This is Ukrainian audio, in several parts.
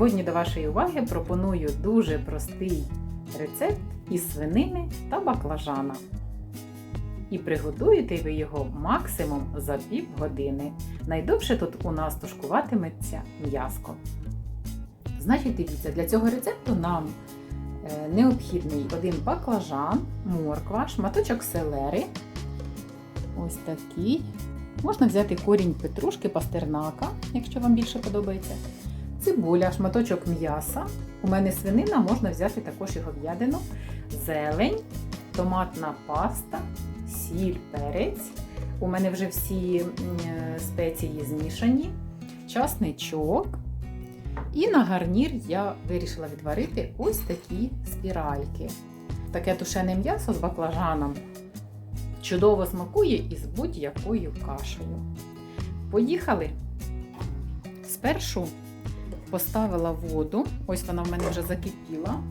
Сьогодні до вашої уваги пропоную дуже простий рецепт із свинини та баклажана. І приготуєте ви його максимум за пів години. Найдовше тут у нас тушкуватиметься м'язко. Значить, дивіться, для цього рецепту нам е, необхідний один баклажан, морква, шматочок селери. Ось такий. Можна взяти корінь петрушки, пастернака, якщо вам більше подобається. Цибуля, шматочок м'яса. У мене свинина, можна взяти також і говядину, зелень, томатна паста, сіль, перець. У мене вже всі е, спеції змішані, часничок. І на гарнір я вирішила відварити ось такі спіральки. Таке тушене м'ясо з баклажаном чудово смакує із будь-якою кашею. Поїхали. Спершу поставила воду, ось вона в мене вже закипіла.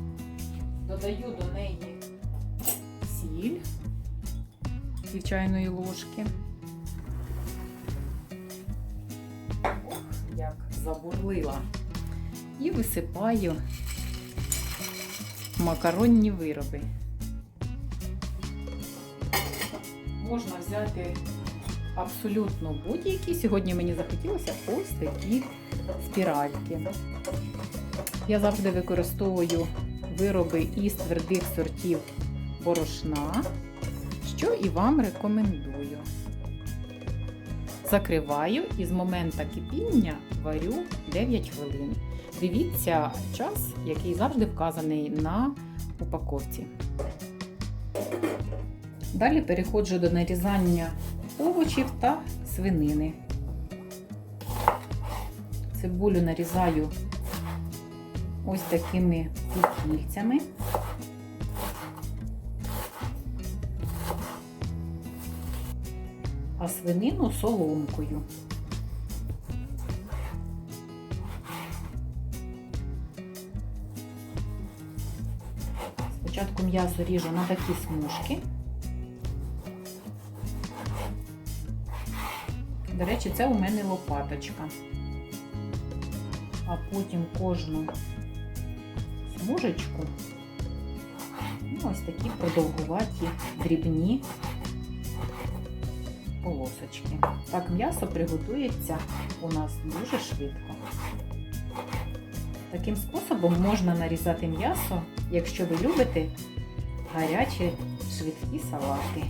Додаю до неї сіль пів чайної ложки. Ох, як забурлила. І висипаю макаронні вироби. можна взяти абсолютно будь-які. Сьогодні мені захотілося ось такі спіральки. Я завжди використовую вироби із твердих сортів борошна, що і вам рекомендую. Закриваю і з моменту кипіння варю 9 хвилин. Дивіться час, який завжди вказаний на упаковці. Далі переходжу до нарізання овочів та свинини. Цибулю нарізаю ось такими півкільцями. А свинину соломкою. Спочатку м'ясо ріжу на такі смужки. До речі, це у мене лопаточка. А потім кожну смужечку, ну, ось такі продовгуваті дрібні полосочки. Так, м'ясо приготується у нас дуже швидко. Таким способом можна нарізати м'ясо, якщо ви любите гарячі швидкі салати.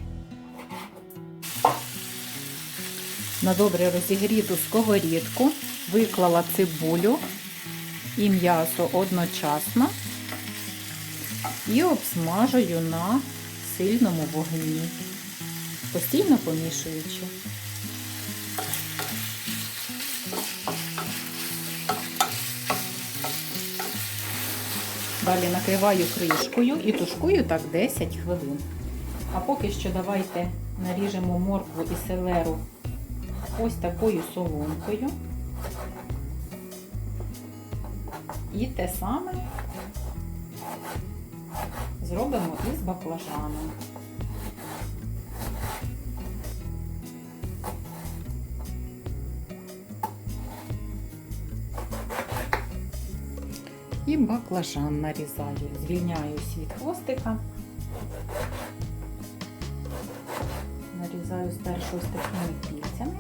На добре розігріту сковорідку виклала цибулю і м'ясо одночасно і обсмажую на сильному вогні, постійно помішуючи. Далі накриваю кришкою і тушкую так 10 хвилин. А поки що давайте наріжемо моркву і селеру ось такою соломкою. І те саме зробимо із баклажаном. І баклажан нарізаю, звільняюсь від хвостика. Нарізаю спершу ось такими кільцями.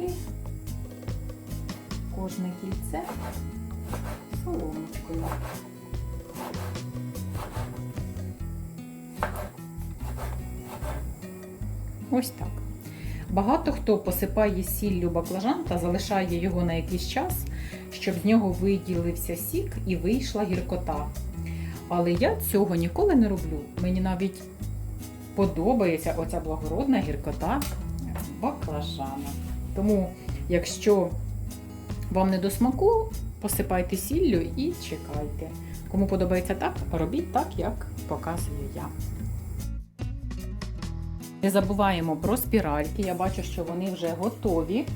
Далі кожне кільце соломочкою. Ось так. Багато хто посипає сіллю баклажан та залишає його на якийсь час, щоб з нього виділився сік і вийшла гіркота. Але я цього ніколи не роблю. Мені навіть подобається оця благородна гіркота баклажана. Тому, якщо вам не до смаку, посипайте сіллю і чекайте. Кому подобається так, робіть так, як показую я. Не забуваємо про спіральки. Я бачу, що вони вже готові.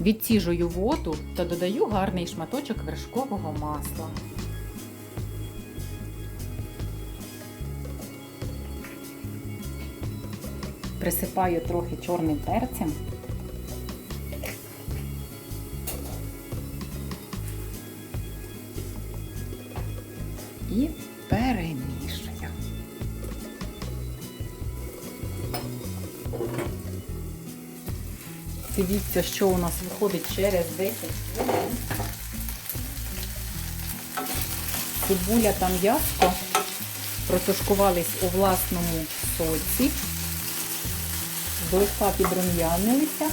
Відціжую воду та додаю гарний шматочок вершкового масла. Присипаю трохи чорним перцем. І перемішую. Дивіться, що у нас виходить через 10 хвилин. Цибуля та м'ясо протушкувались у власному соці, злегка підрум'янилися.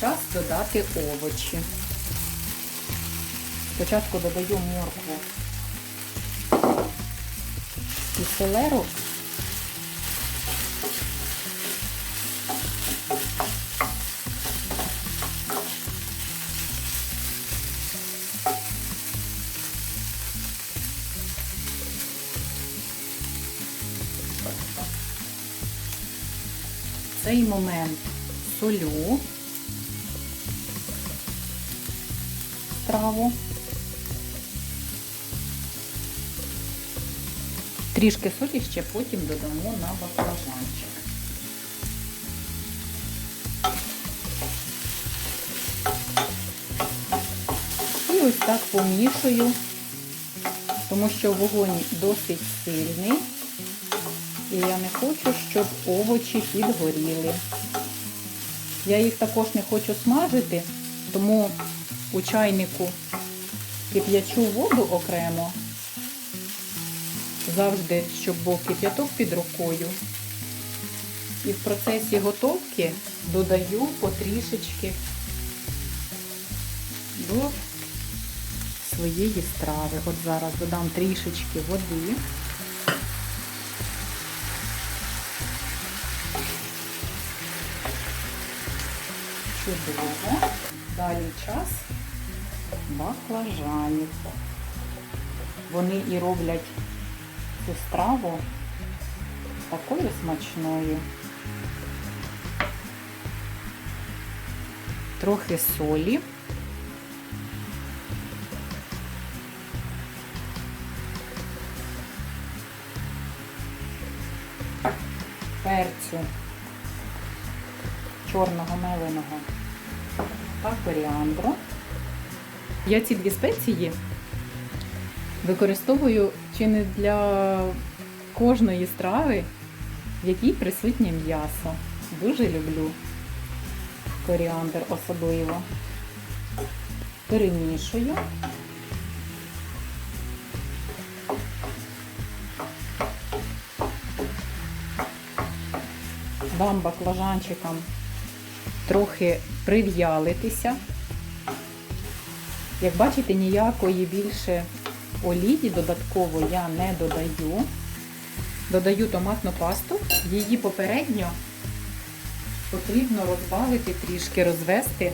Час додати овочі. Спочатку додаю моркву і. В цей момент солю страву. Трішки солі ще потім додамо на баклажанчик. І ось так помішую, тому що вогонь досить сильний. І я не хочу, щоб овочі підгоріли. Я їх також не хочу смажити, тому у чайнику кип'ячу воду окремо, завжди, щоб був кип'яток під рукою. І в процесі готовки додаю потрішечки до своєї страви. От зараз додам трішечки води. Чудово. Далі час баклажанів. Вони і роблять цю страву такою смачною. Трохи солі. Перцю чорного меленого та коріандру. Я ці дві спеції використовую чи не для кожної страви, в якій присутнє м'ясо. Дуже люблю коріандр особливо. Перемішую. Дам баклажанчикам трохи прив'ялитися. Як бачите, ніякої більше олії додатково я не додаю. Додаю томатну пасту, її попередньо потрібно розбавити трішки, розвести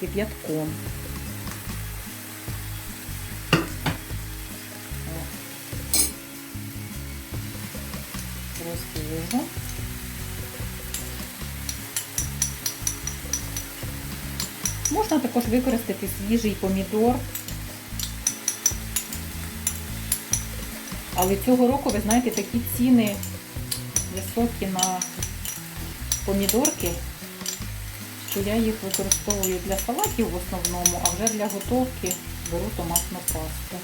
кип'ятком. Розвожу. Можна також використати свіжий помідор. Але цього року, ви знаєте, такі ціни високі на помідорки, що я їх використовую для салатів в основному, а вже для готовки беру томатну пасту.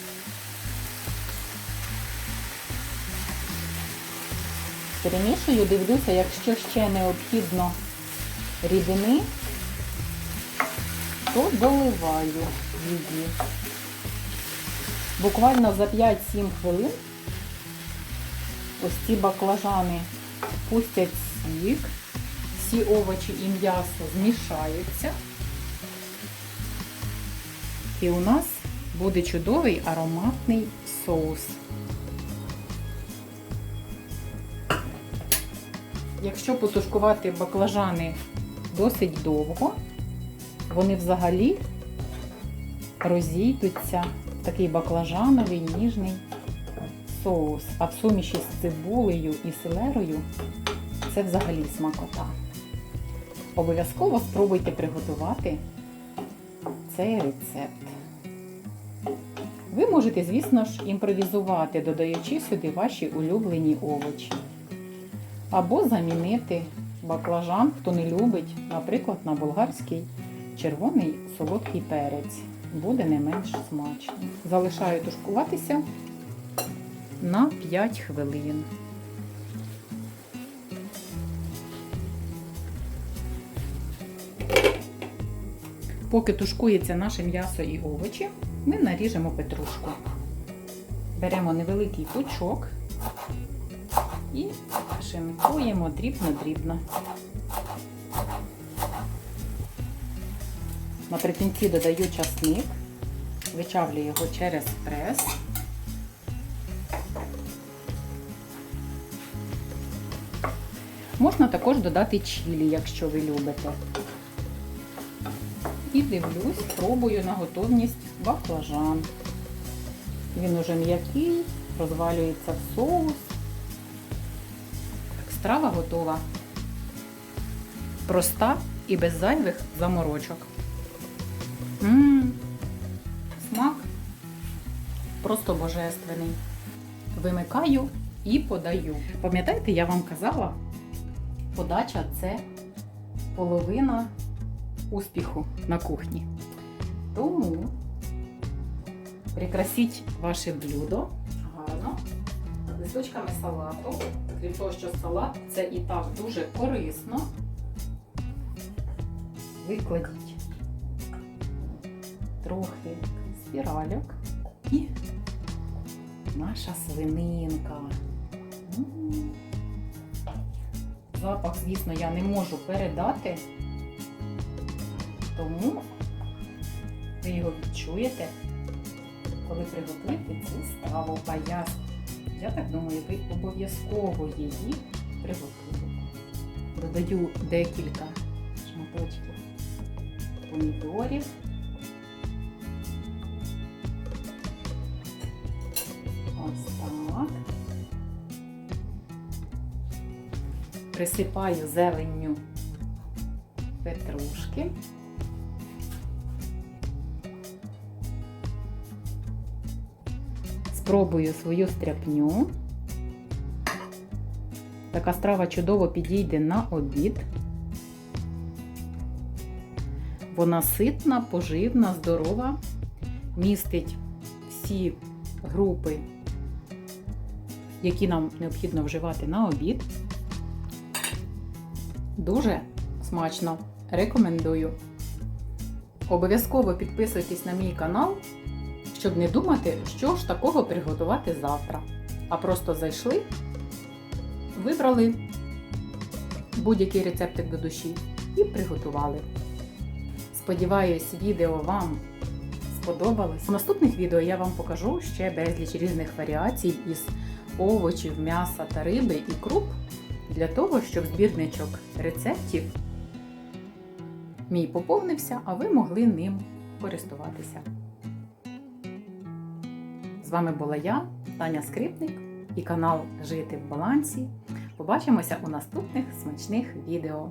Перемішую, дивлюся, якщо ще необхідно рідини, то доливаю її. Буквально за 5-7 хвилин ось ці баклажани пустять сік, всі овочі і м'ясо змішаються. І у нас буде чудовий ароматний соус. Якщо потушкувати баклажани досить довго, вони взагалі розійдуться в такий баклажановий ніжний соус. А в суміші з цибулею і селерою це взагалі смакота. Обов'язково спробуйте приготувати цей рецепт. Ви можете, звісно ж, імпровізувати, додаючи сюди ваші улюблені овочі. Або замінити баклажан, хто не любить, наприклад, на болгарський червоний солодкий перець. Буде не менш смачно. Залишаю тушкуватися на 5 хвилин. Поки тушкується наше м'ясо і овочі, ми наріжемо петрушку. Беремо невеликий пучок і шинкуємо дрібно-дрібно. Наприкінці додаю часник, вичавлю його через прес. Можна також додати чилі, якщо ви любите. І дивлюсь, пробую на готовність баклажан. Він уже м'який, розвалюється в соус. Страва готова. Проста і без зайвих заморочок. Ммм, смак просто божественний. Вимикаю і подаю. Пам'ятаєте, я вам казала, подача це половина успіху на кухні. Тому прикрасіть ваше блюдо гарно листочками салату. Крім того, що салат це і так дуже корисно. Викладіть трохи спіральок і наша свининка. Запах, звісно, я не можу передати, тому ви його відчуєте, коли приготуєте цю страву. А я, я так думаю, ви обов'язково її приготуєте. Додаю декілька шматочків помідорів. Присипаю зеленню петрушки. Спробую свою стряпню. Така страва чудово підійде на обід. Вона ситна, поживна, здорова, містить всі групи, які нам необхідно вживати на обід. Дуже смачно. Рекомендую. Обов'язково підписуйтесь на мій канал, щоб не думати, що ж такого приготувати завтра. А просто зайшли, вибрали будь-який рецептик до душі і приготували. Сподіваюсь, відео вам сподобалось. У наступних відео я вам покажу ще безліч різних варіацій із овочів, м'яса та риби і круп для того, щоб збірничок рецептів мій поповнився, а ви могли ним користуватися. З вами була я, Таня Скрипник і канал Жити в балансі. Побачимося у наступних смачних відео.